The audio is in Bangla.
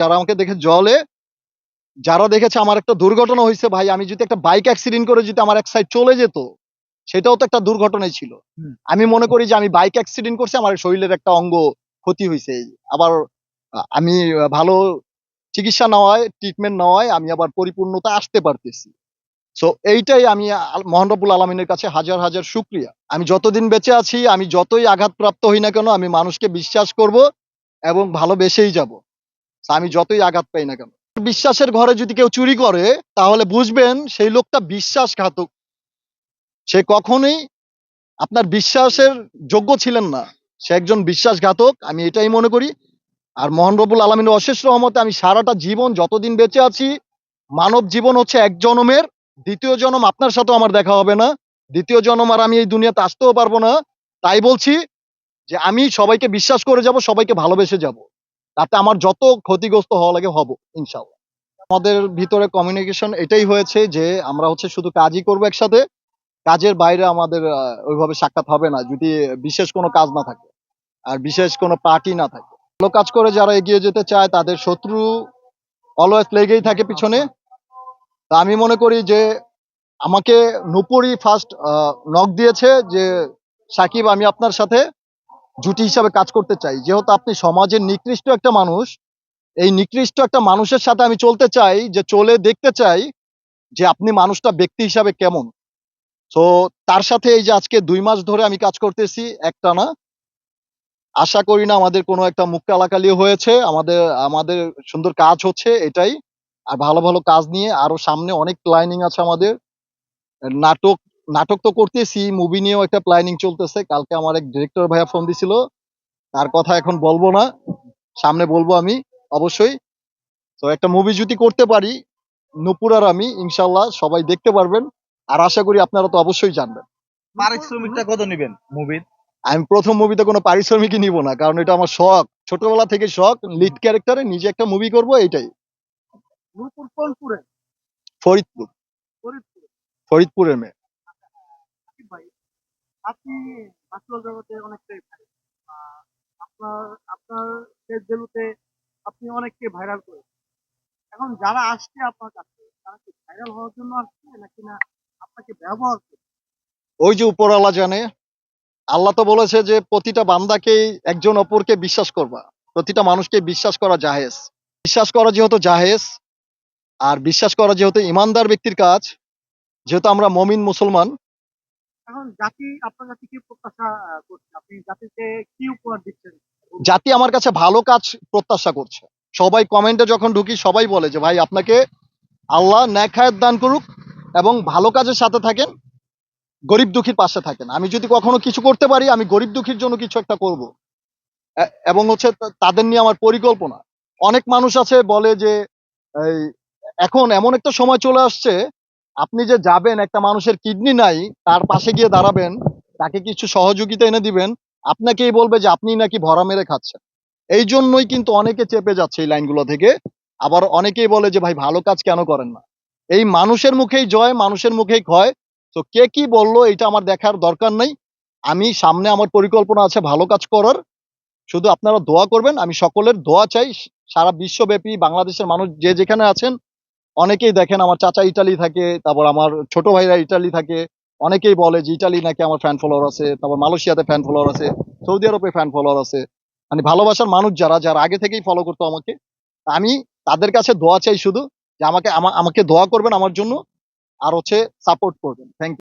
যারা আমাকে দেখে জলে যারা দেখেছে আমার একটা দুর্ঘটনা হয়েছে ভাই আমি যদি একটা বাইক অ্যাক্সিডেন্ট করে যদি আমার এক সাইড চলে যেত সেটাও তো একটা দুর্ঘটনাই ছিল। আমি মনে করি যে আমি বাইক অ্যাক্সিডেন্ট করছি আমার শরীরের একটা অঙ্গ ক্ষতি হয়েছে। আবার আমি ভালো চিকিৎসা নেওয়ায় ট্রিটমেন্ট নেওয়ায় আমি আবার পরিপূর্ণতা আসতে পারতেছি। সো এইটাই আমি আল- মহান আলমিনের কাছে হাজার হাজার শুক্রিয়া। আমি যতদিন বেঁচে আছি আমি যতই আঘাতপ্রাপ্ত হই না কেন আমি মানুষকে বিশ্বাস করব এবং ভালোবেসেই যাব। আমি যতই আঘাত পাই না কেন। বিশ্বাসের ঘরে যদি কেউ চুরি করে, তাহলে বুঝবেন সেই লোকটা বিশ্বাসঘাতক। সে কখনোই আপনার বিশ্বাসের যোগ্য ছিলেন না। সে একজন বিশ্বাসঘাতক, আমি এটাই মনে করি। আর মোহন রবুল আলমিনের অশেষ রহমতে আমি সারাটা জীবন যতদিন বেঁচে আছি, মানব জীবন হচ্ছে এক জনমের, দ্বিতীয় জনম আপনার সাথেও আমার দেখা হবে না। দ্বিতীয় জনম আর আমি এই দুনিয়াতে আসতেও পারব না। তাই বলছি যে আমি সবাইকে বিশ্বাস করে যাব, সবাইকে ভালোবেসে যাব। তাতে আমার যত ক্ষতিগ্রস্ত হওয়া লাগে হব ইনশাল্লাহ আমাদের ভিতরে কমিউনিকেশন এটাই হয়েছে যে, আমরা হচ্ছে শুধু কাজই করব একসাথে, কাজের বাইরে আমাদের ওইভাবে সাক্ষাৎ হবে না, যদি বিশেষ কোনো কাজ না থাকে, আর বিশেষ কোনো পার্টি না থাকে। ভালো কাজ করে যারা এগিয়ে যেতে চায়, তাদের শত্রু অলওয়েজ লেগেই থাকে পিছনে। তা আমি মনে করি যে, আমাকে নুপুরি ফার্স্ট নক দিয়েছে যে, সাকিব আমি আপনার সাথে জুটি হিসাবে কাজ করতে চাই। যেহেতু আপনি সমাজের নিকৃষ্ট একটা মানুষ, এই নিকৃষ্ট একটা মানুষের সাথে আমি চলতে চাই, যে চলে দেখতে চাই যে আপনি মানুষটা ব্যক্তি হিসাবে কেমন। তো তার সাথে এই যে আজকে দুই মাস ধরে আমি কাজ করতেছি একটা না আশা করি না আমাদের কোনো একটা মুখ কালাকালি হয়েছে। আমাদের আমাদের সুন্দর কাজ হচ্ছে এটাই। আর ভালো ভালো কাজ নিয়ে আরও সামনে অনেক প্ল্যানিং আছে আমাদের। নাটক নাটক তো করতেছি মুভি নিয়েও একটা প্ল্যানিং চলতেছে। কালকে আমার এক ডিরেক্টর ভাইয়া ফোন দিছিল। তার কথা এখন বলব না সামনে বলব আমি অবশ্যই। তো একটা মুভি যদি করতে পারি নুপুর আর আমি ইনশাল্লাহ সবাই দেখতে পারবেন। আর আশা করি আপনারা তো অবশ্যই জানবেন। পারিশ্রমিকটা কত নিবেন মুভির আমি প্রথম মুভিতে কোনো পারিশ্রমিকই নিব না কারণ এটা আমার শখ। ছোটবেলা থেকে শখ লিড ক্যারেক্টারে নিজে একটা মুভি করব এটাই ফরিদপুর। ফরিদপুর। ফরিদপুরের মেয়ে। আপনি ভার্চুয়াল জগতে অনেকটাই আপনার আপনার ফেস ভ্যালুতে আপনি অনেককে ভাইরাল করে এখন যারা আসছে আপনার কাছে, তারা কি ভাইরাল হওয়ার জন্য আসছে নাকি না আপনাকে ব্যবহার করে ওই যে উপরওয়ালা জানে, আল্লাহ তো বলেছে যে প্রতিটা বান্দাকেই একজন অপরকে বিশ্বাস করবা। প্রতিটা মানুষকে বিশ্বাস করা জাহেজ। বিশ্বাস করা যেহেতু জাহেজ, আর বিশ্বাস করা যেহেতু ইমানদার ব্যক্তির কাজ, যেহেতু আমরা মমিন মুসলমান এখন জাতি আপনার কাছে কি প্রত্যাশা করছে? আপনি জাতিকে কি উপহার দিচ্ছেন? জাতি আমার কাছে ভালো কাজ প্রত্যাশা করছে। সবাই কমেন্টে যখন ঢুকি সবাই বলে যে, ভাই, আপনাকে আল্লাহ ন্যাখায়াত দান করুক এবং ভালো কাজের সাথে থাকেন, গরিব দুঃখীর পাশে থাকেন। আমি যদি কখনো কিছু করতে পারি, আমি গরিব দুঃখীর জন্য কিছু একটা করব। এবং হচ্ছে তাদের নিয়ে আমার পরিকল্পনা। অনেক মানুষ আছে বলে যে এখন এমন একটা সময় চলে আসছে আপনি যে যাবেন, একটা মানুষের কিডনি নাই, তার পাশে গিয়ে দাঁড়াবেন, তাকে কিছু সহযোগিতা এনে দিবেন, আপনাকেই বলবে যে আপনি নাকি ভরা মেরে খাচ্ছেন। এই জন্যই কিন্তু অনেকে চেপে যাচ্ছে এই লাইনগুলো থেকে। আবার অনেকেই বলে যে, ভাই, ভালো কাজ কেন করেন না? এই মানুষের মুখেই জয়, মানুষের মুখেই ক্ষয়। তো কে কি বলল, এটা আমার দেখার দরকার নাই। আমি সামনে আমার পরিকল্পনা আছে ভালো কাজ করার। শুধু আপনারা দোয়া করবেন, আমি সকলের দোয়া চাই। সারা বিশ্বব্যাপী বাংলাদেশের মানুষ যে যেখানে আছেন অনেকেই দেখেন আমার চাচা ইটালি থাকে, তারপর আমার ছোট ভাইরা ইটালি থাকে, অনেকেই বলে যে ইটালি নাকি আমার ফ্যান ফলোয়ার আছে, তারপর মালয়েশিয়াতে ফ্যান ফলোয়ার আছে, সৌদি আরবে ফ্যান ফলোয়ার আছে। মানে ভালোবাসার মানুষ যারা যারা আগে থেকেই ফলো করতো আমাকে, আমি তাদের কাছে দোয়া চাই শুধু যে আমাকে, আমা- আমাকে দোয়া করবেন আমার জন্য, আর হচ্ছে সাপোর্ট করবেন। থ্যাংক